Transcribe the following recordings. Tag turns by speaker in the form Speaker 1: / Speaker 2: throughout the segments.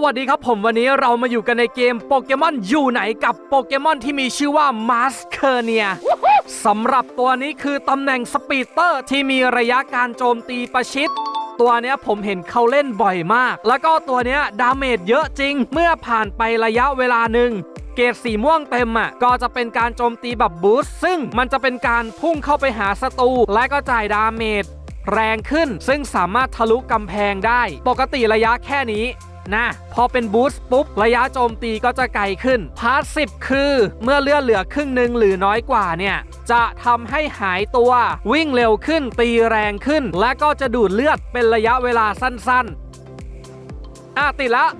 Speaker 1: วัสดีครับผมวันนี้เรามาอยู่กันในเกมโปเกมอนอยู่ไหนกับโปเกมอนที่มีชื่อว่ามาสเคเนียสำหรับตัวนี้คือตำแหน่งสปีดเตอร์ที่มีระยะการโจมตีประชิด ตัวเนี้ยผมเห็นเขาเล่นบ่อยมาก แล้วก็ตัวเนี้ยดาเมจเยอะจริง เมื่อผ่านไประยะเวลาหนึ่งเกรดสีม่วงเต็มอะก็จะเป็นการโจมตีแบบบูสต์ซึ่งมันจะเป็นการพุ่งเข้าไปหาศัตรูและก็จ่ายดาเมจแรงขึ้นซึ่งสามารถทะลุกำแพงได้ ปกติระยะแค่นี้ นะพอเป็นบูสต์ปุ๊บ ระยะโจมตีก็จะไกลขึ้นพาร์ทสิคือ เมื่อเลือดเหลือครึ่งหนึ่งหรือน้อยกว่าเนี่ย จะทำให้หายตัววิ่งเร็วขึ้นตีแรงขึ้น และก็จะดูดเลือดเป็นระยะเวลาสั้นๆอะติดแล้ว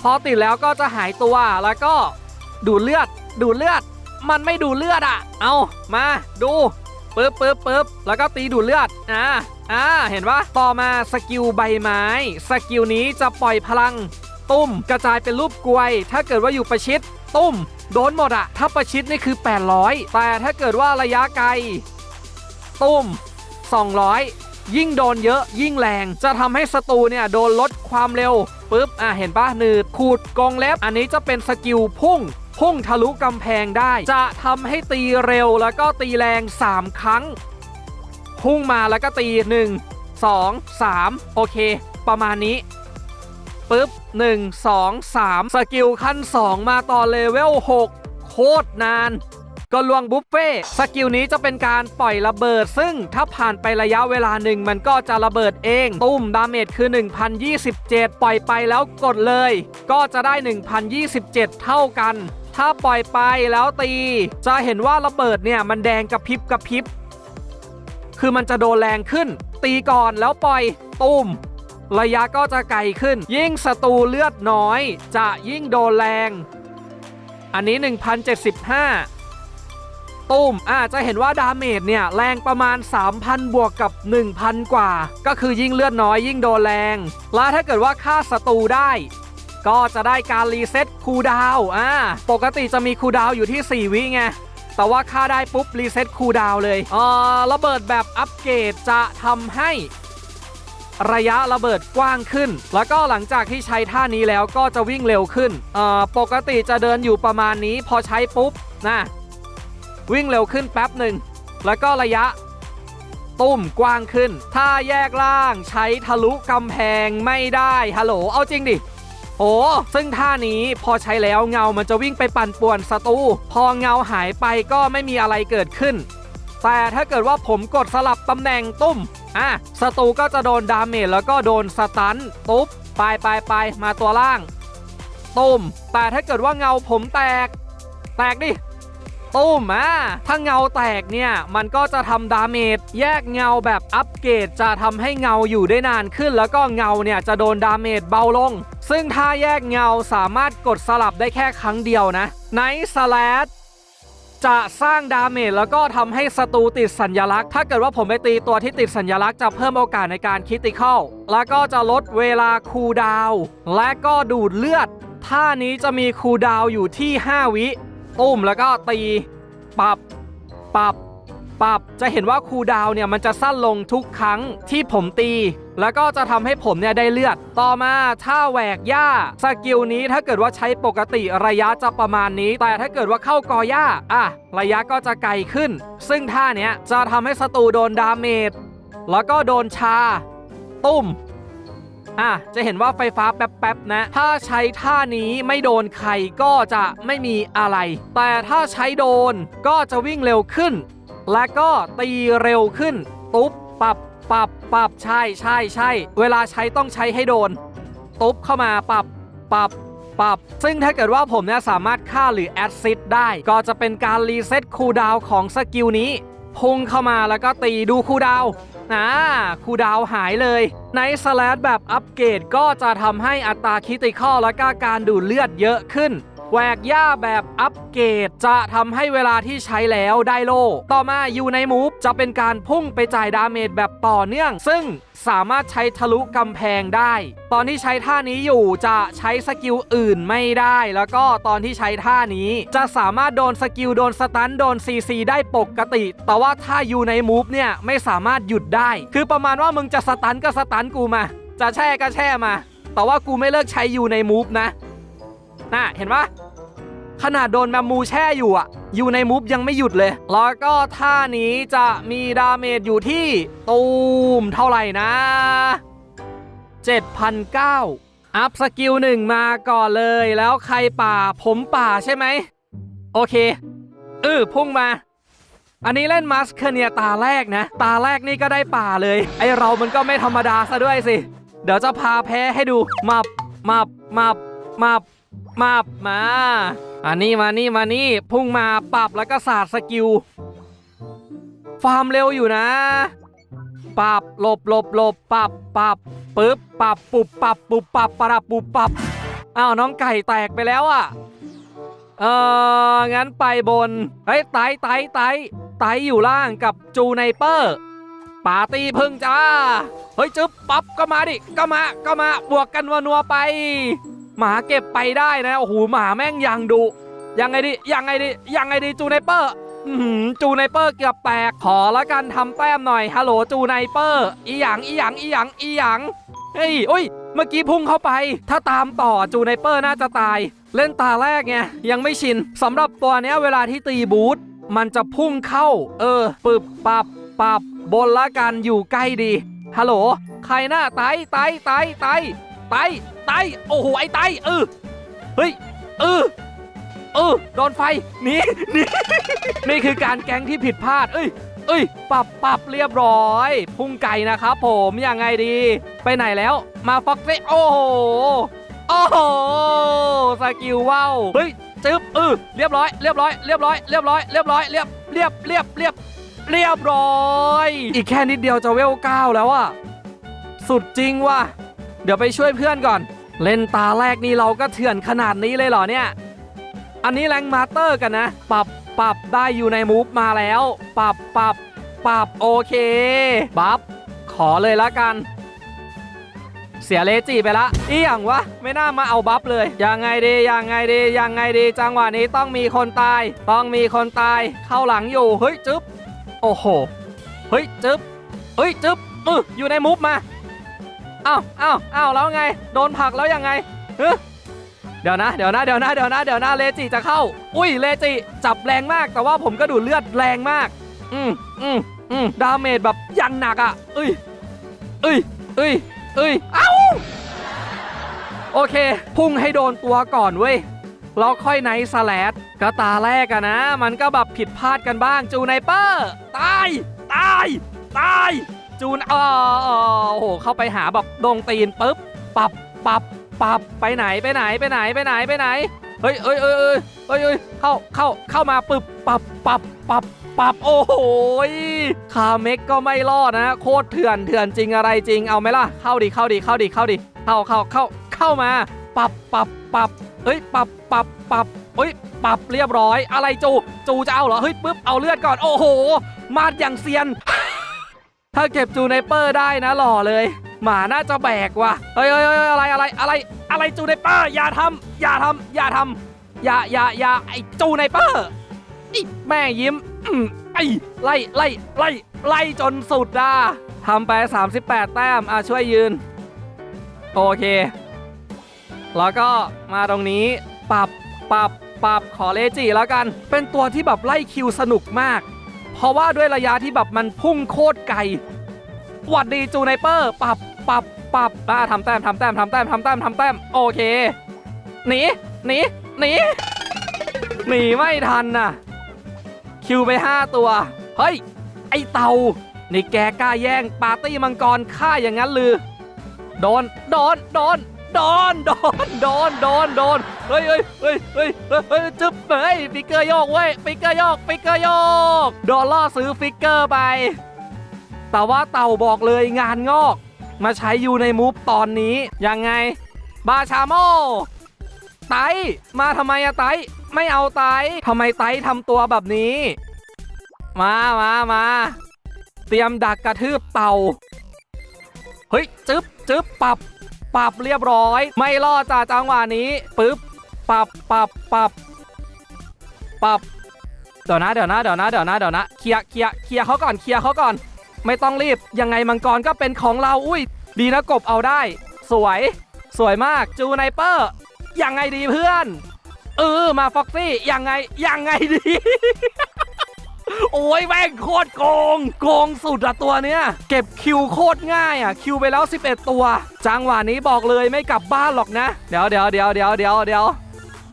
Speaker 1: พอติดแล้วก็จะหายตัวแล้วก็ดูดเลือด ดูดเลือด มันไม่ดูดเลือดอะ เอามาดู ปึ๊บปึ๊บปึ๊บแล้วก็ตีดูดเลือด อ่า อ่า เห็นปะต่อมาสกิลใบไม้ สกิลนี้จะปล่อยพลัง ตุ้ม กระจายเป็นรูปกลวย ถ้าเกิดว่าอยู่ประชิด ตุ้ม โดนหมดอะถ้าประชิดนี่คือ 800 แต่ถ้าเกิดว่าระยะไกล ตุ้ม 200 ยิ่งโดนเยอะยิ่งแรง จะทำให้ศัตรูเนี่ยโดนลดความเร็วปุ๊บ อะเห็นปะหนืดขูดกรงเล็บ อันนี้จะเป็นสกิลพุ่ง พุ่งทะลุกำแพงได้ จะทำให้ตีเร็วแล้วก็ตีแรง 3 ครั้ง พุ่งมาแล้วก็ตี 1 2 3 โอเค ประมาณนี้ปุ๊บ 1 2 3 สกิลขั้น 2 มาต่อเลเวล 6 โคตรนาน ก็ลวงบุฟเฟ่สกิลนี้จะเป็นการปล่อยระเบิด ซึ่งถ้าผ่านไประยะเวลาหนึ่งมันก็จะระเบิดเอง ตุ้มดาเมจคือ 1027 ปล่อยไปแล้วกดเลย ก็จะได้ 1027 เท่ากัน ถ้าปล่อยไปแล้วตี จะเห็นว่าระเบิดเนี่ยมันแดงกระพริบกระพริบ คือมันจะโดนแรงขึ้น ตีก่อนแล้วปล่อยตุ้มระยะก็จะไกลขึ้น ยิ่งศัตรูเลือดน้อย จะยิ่งโดนแรง อันนี้ 1075 ตุ้มอ่าจะเห็นว่าดาเมจเนี่ย แรงประมาณ 3,000 บวกกับ 1,000 กว่า ก็คือยิ่งเลือดน้อยยิ่งโดนแรง และถ้าเกิดว่าฆ่าศัตรูได้ ก็จะได้การรีเซ็ตคูลดาวอ่าปกติจะมีคูลดาวอยู่ที่ 4 วิไงแต่ว่าค่าได้ปุ๊บ รีเซ็ตคูลดาวเลยเอ่อระเบิดแบบอัปเกรดจะทำให้ระยะระเบิดกว้างขึ้น แล้วก็หลังจากที่ใช้ท่านี้แล้วก็จะวิ่งเร็วขึ้นเอ่อปกติจะเดินอยู่ประมาณนี้พอใช้ปุ๊บนะวิ่งเร็วขึ้นแป๊บหนึ่ง แล้วก็ระยะตุ้มกว้างขึ้น ถ้าแยกล่างใช้ทะลุกำแพงไม่ได้ฮัลโหลเอาจริงดิ โอ้ซึ่งท่านี้พอใช้แล้วเงามันจะวิ่งไปปั่นป่วนศัตรูพอเงาหายไปก็ไม่มีอะไรเกิดขึ้น แต่ถ้าเกิดว่าผมกดสลับตำแหน่งตุ้มอะศัตรูก็จะโดนดาเมจแล้วก็โดนสตันตุ๊บไปไปไปมาตัวล่างตุ้มแต่ถ้าเกิดว่าเงาผมแตก แตกดิ ตุ้มอะถ้าเงาแตกเนี่ย มันก็จะทำดาเมจแยกเงาแบบอัปเกรดจะทำให้เงาอยู่ได้นานขึ้น แล้วก็เงาเนี่ยจะโดนดาเมจเบาลง ซึ่งถ้าแยกเงาสามารถกดสลับได้แค่ครั้งเดียวนะไนสแลดจะสร้างดาเมจแล้วก็ทำให้ศัตรูติดสัญลักษณ์ ถ้าเกิดว่าผมไปตีตัวที่ติดสัญลักษณ์จะเพิ่มโอกาสในการคิติเคอลแล้วก็จะลดเวลาคูดาว และก็ดูดเลือด ท่านี้จะมีคูดาวอยู่ที่ 5 วิ ตุ้มแล้วก็ตีปรับปรับปรับจะเห็นว่าคูดาวเนี่ยมันจะสั้นลงทุกครั้งที่ผมตี แล้วก็จะทำให้ผมเนี่ยได้เลือด ต่อมาถ้าแหวกหญ้าสกิลนี้ถ้าเกิดว่าใช้ปกติระยะจะประมาณนี้ แต่ถ้าเกิดว่าเข้ากอหญ้าอะระยะก็จะไกลขึ้น ซึ่งท่าเนี้ยจะทำให้ศัตรูโดนดาเมจแล้วก็โดนชา ตุ้ม อะจะเห็นว่าไฟฟ้าแป๊บๆนะ ถ้าใช้ท่านี้ไม่โดนใครก็จะไม่มีอะไร แต่ถ้าใช้โดนก็จะวิ่งเร็วขึ้น และก็ตีเร็วขึ้น ตุ๊บปรับปรับปรับใช่ใช่ใช่เวลาใช้ต้องใช้ให้โดน ตุ๊บเข้ามาปรับปรับปรับซึ่งถ้าเกิดว่าผมเนี่ยสามารถฆ่าหรือแอดซิดได้ ก็จะเป็นการรีเซ็ตคูลดาวของสกิลนี้ พุ่งเข้ามาแล้วก็ตีดูคูลดาว อ่าคูดาวหายเลยในสแลดแบบอัปเกรดก็จะทำให้อัตราคิติคอและก็การดูดเลือดเยอะขึ้น แหวกหญ้าแบบอัปเกรดจะทำให้เวลาที่ใช้แล้วได้โลต่อมาอยู่ในมูฟจะเป็นการพุ่งไปจ่ายดาเมจแบบต่อเนื่อง ซึ่งสามารถใช้ทะลุกำแพงได้ ตอนที่ใช้ท่านี้อยู่จะใช้สกิลอื่นไม่ได้ แล้วก็ตอนที่ใช้ท่านี้ จะสามารถโดนสกิลโดนสตันโดนซีซีได้ปกติ แต่ว่าถ้าอยู่ในมูฟเนี่ยไม่สามารถหยุดได้ คือประมาณว่ามึงจะสตันก็สตันกูมา จะแช่ก็แช่มา แต่ว่ากูไม่เลิกใช้อยู่ในมูฟนะ น่ะเห็นปะขนาดโดนแมมมูแช่อยู่อะอยู่ในมูฟยังไม่หยุดเลย แล้วก็ท่านี้จะมีดาเมจอยู่ที่ตูมเท่าไหร่นะ7,009อัพสกิลหนึ่งมาก่อนเลย แล้วใครป่าผมป่าใช่ไหม โอเคเออพุ่งมา อันนี้เล่นมัสเคเนียตาแรกนะ ตาแรกนี่ก็ได้ป่าเลย ไอเรามันก็ไม่ธรรมดาซะด้วยสิ เดี๋ยวจะพาแพ้ให้ดู มับ มับ มับ มับ มับมา อันนี้มานี่มานี่พุ่งมาปรับแล้วก็ศาสตร์สกิล ฟาร์มเร็วอยู่นะ ปรับหลบหลบหลบปรับปรับปึ๊บปรับปุบปรับปุบปรับปรับปุบปรับอ้าวน้องไก่แตกไปแล้วอะ เอองั้นไปบน เฮ้ยไตไตไตไตอยู่ล่างกับจูไนเปอร์ปาร์ตี้พึ่งจ้า เฮ้ยจึ๊บปั๊บก็มาดิ ก็มา ก็มา บวกกันวนัวไป หมาเก็บไปได้นะโอ้โหหมาแม่งยังดุยังไงดิยังไงดิยังไงดิจูไนเปอร์จูไนเปอร์เกือบแตกขอละกันทำแต้มหน่อยฮัลโหลจูไนเปอร์อีหยังอีหยังอีหยังอีหยังเฮ้ยอุ้ยเมื่อกี้พุ่งเข้าไป ถ้าตามต่อจูไนเปอร์น่าจะตาย เล่นตาแรกไงยังไม่ชินสำหรับตัวเนี้ยเวลาที่ตีบูทมันจะพุ่งเข้า เออปึบปับปับบนละกันอยู่ใกล้ดีฮัลโหลใครหน้าไตไตไตไต ไตไตโอ้โหไอ้ไตเออเฮ้ยเออเออโดนไฟหนีหนีนี่คือการแก๊งที่ผิดพลาด เอ้ย เอ้ยปรับปรับเรียบร้อย พุ่งไก่นะครับผมยังไงดี ไปไหนแล้วมาฟ็อกซี่โอ้โหโอ้โหสกิลว้าวเฮ้ยจึ๊บเออเรียบร้อยเรียบร้อยเรียบร้อยเรียบร้อยเรียบร้อยเรียบเรียบเรียบเรียบเรียบร้อย อีกแค่นิดเดียวจะเวลเก้าแล้วอะสุดจริงว่ะ เดี๋ยวไปช่วยเพื่อนก่อน เล่นตาแรกนี่เราก็เถื่อนขนาดนี้เลยเหรอเนี่ย อันนี้แรงมาสเตอร์กันนะ ปรับปรับได้อยู่ในมูฟมาแล้ว ปรับปรับปรับโอเค บัฟขอเลยละกัน เสียเลจิไปละอีหยังวะ ไม่น่ามาเอาบัฟเลย ยังไงดี ยังไงดี ยังไงดี จังหวะนี้ต้องมีคนตาย ต้องมีคนตาย เข้าหลังอยู่ เฮ้ย จึ๊บ โอ้โห เฮ้ย จึ๊บ เฮ้ย จึ๊บเอออยู่ในมูฟมา อ้าวอ้าวอ้าวแล้วไง โดนผลักแล้วยังไงเฮ้เดี๋ยวนะ เดี๋ยวนะ เดี๋ยวนะ เดี๋ยวนะ เดี๋ยวนะ เลจิจะเข้า อุ้ย เลจิจับแรงมาก แต่ว่าผมก็ดูดเลือดแรงมาก อืมอืมอืมดาเมจแบบยังหนักอะเอ้ยเอ้ยเอ้ยเอ้ยเอ้าโอเค พุ่งให้โดนตัวก่อนเว้ยแล้วค่อยไนท์สแลดก็ตาแรกอะนะ มันก็แบบผิดพลาดกันบ้าง จูไนเปอร์ ตาย ตาย ตาย จูนเออเอโอ้โหเข้าไปหาแบบดงตีนปุ๊บปับปับปับไปไหนไปไหนไปไหนไปไหนไปไหนเฮ้ยเอ้ยเอ้ยเอ้ยเอ้ยเข้าเข้าเข้ามาปึ๊บปับปับปับปับโอ้โหคาเมกก็ไม่รอดนะโคตรเถื่อนเถื่อนจริงอะไรจริงเอาไหมล่ะเข้าดิเข้าดิเข้าดิเข้าดิเข้าเข้าเข้าเข้ามาปับปับปับเฮ้ยปับปับปับเฮ้ยปรับเรียบร้อย อะไรจูจูจะเอาเหรอเฮ้ยปึ๊บเอาเลือดก่อนโอ้โห มาดอย่างเซียน ถ้าเก็บจูไนเปอร์ได้นะหล่อเลย หมาน่าจะแบกว่ะเฮ้ยเฮ้ยอะไรอะไรอะไรอะไรจูไนเปอร์อย่าทำอย่าทำอย่าทำอย่าอย่าอย่าไอจูไนเปอร์ไอแม่ยิ้มอืมไอไล่ไล่ไล่ไล่จนสุดอะทำไป 38 แต้มอะช่วยยืน โอเค แล้วก็มาตรงนี้ปรับปรับปรับขอเลจิแล้วกัน เป็นตัวที่แบบไล่คิวสนุกมาก เพราะว่าด้วยระยะที่แบบมันพุ่งโคตรไกลหวัดดีจูไนเปอร์ปรับปรับปรับอ่าทำแต้มทำแต้มทำแต้มทำแต้มทำแต้มโอเคหนีหนีหนีหนีไม่ทันน่ะ คิวไป 5 ตัว เฮ้ย ไอเต่านี่แกกล้าแย่งปาร์ตี้มังกรฆ่าอย่างนั้นลือ โดน โดน โดน โดนโดนโดนโดนโดนเฮ้ยเฮ้ยเฮ้ยเฮ้ยเฮ้ยจึ๊บเฮ้ยฟิกเกอร์โยกเว้ยฟิกเกอร์โยกฟิกเกอร์โยกดนล่อซื้อฟิกเกอร์ไป แต่ว่าเต่าบอกเลยงานงอก มาใช้อยู่ในมูฟตอนนี้ยังไง บาชาโมไตมาทำไมอะไตไม่เอาไตทำไมไตทำตัวแบบนี้ มามามาเตรียมดักกระทืบเต่า เฮ้ยจึ๊บจึ๊บปรับ ปรับเรียบร้อย ไม่รอดจากจังหวะนี้ปึ๊บปรับปรับปรับปรับเดี๋ยวนะเดี๋ยวนะเดี๋ยวนะเดี๋ยวนะเดี๋ยวนะเคลียร์เคลียร์เคลียร์เขาก่อนเคลียร์เขาก่อน ไม่ต้องรีบยังไงมังกรก็เป็นของเราอุ้ย ดีนะกบเอาได้ สวย สวยมากจูไนเปอร์ยังไงดีเพื่อนเออมาฟ็อกซี่ยังไงยังไงดี โอ้ยแม่งโคตรโกง โกงสุดอะตัวเนี้ย เก็บคิวโคตรง่ายอะคิวไปแล้ว 11 ตัว จังหวะนี้บอกเลยไม่กลับบ้านหรอกนะ เดี๋ยวเดี๋ยวเดี๋ยวเดี๋ยวเดี๋ยวเดี๋ยว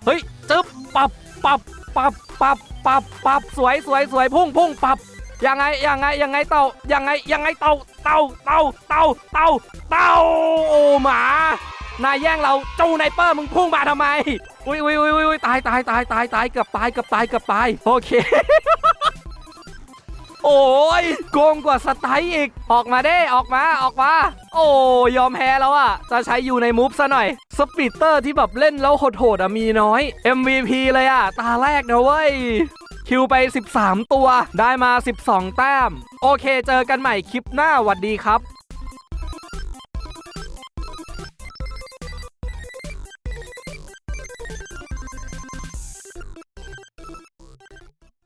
Speaker 1: เฮ้ยจึ๊บปับปับปับปับปับปับสวยสวยสวยพุ่งพุ่งปับยังไงยังไงยังไงเต่ายังไงยังไงเต่าเต่าเต่าเต่าเต่าเต่าโอ้หมานายแย่งเราจูไนเปอร์มึงพุ่งมาทำไมอุ้ยอุ้ยอุ้ยอุ้ยตายตายตายตายตายเกือบตายเกือบตายเกือบตายโอเค โอ้ยโกงกว่าสไตล์อีก ออกมาได้ออกมาออกมา โอ้ยอมแพ้แล้วอะจะใช้อยู่ในมูฟซะหน่อย สปีดเตอร์ที่แบบเล่นแล้วโหดๆอะมีน้อย MVP เลยอะตาแรกนะเว้ยคิวไป 13 ตัว ได้มา 12 แต้ม โอเค เจอกันใหม่คลิปหน้า หวัดดีครับ